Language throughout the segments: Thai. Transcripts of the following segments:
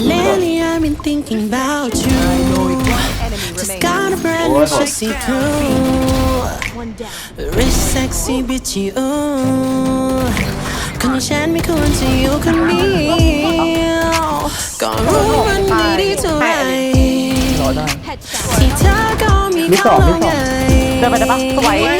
Lately I've been thinking about you. Just got a brand new sexy cool. Rich sexy bitch you. คนอย่างฉันไม่ควรจะอยู่คนเดียวก็รู้มันไม่ดีเท่าไหร่ที่เธอก็มีเขาแล้วไงเดินไปได้ปะสวย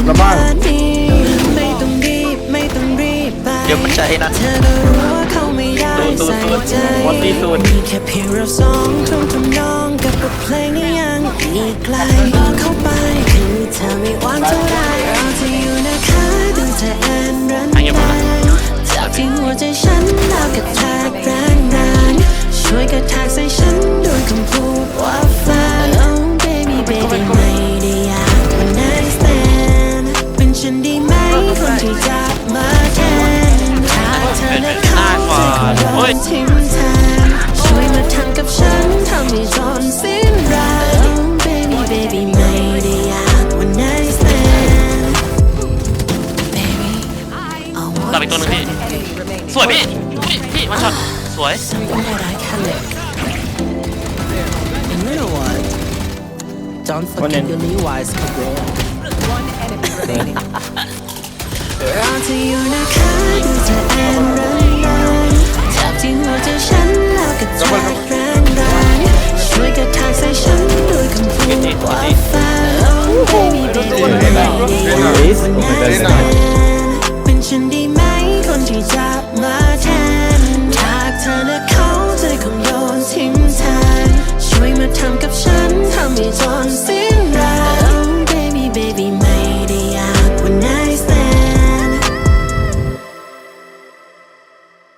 กเธอมากขนาดนี้ไม่ต้องรีบไม่ต้องรีบไปเดี๋ยวมันใจนะเธอก็รู้ว่าเขาไม่ได้ใส่ใจวันที่สุดมีแค่เพียงเราสองทุ่งทำนองกับบทเพลงที่ยังอีกไกลบอกเข้าไปคือเธอไม่วางเท่าไรเราจะอยู่นะคะดูเธอแอนรันแรงจากที่หัวใจฉันแล้วกระแทกแรงแรงๆช่วยกระแทกใส่ฉันด้วยคำพูดว่าแฟน วยพี่พี่พี่มาช็อตสวย something that I can lick and you know what don't forget your Levi's career รอเธออยู่นะคะดูเธอแอนรันรันจับที่หัวใจฉันแล้วก็แทกแรงแรงช่วยกระแทกใส่ฉันด้วยคำพูดว่าแฟน Oh baby baby ไม่ได้อยากวันไหน stand เป็นฉันดีไหม need job, my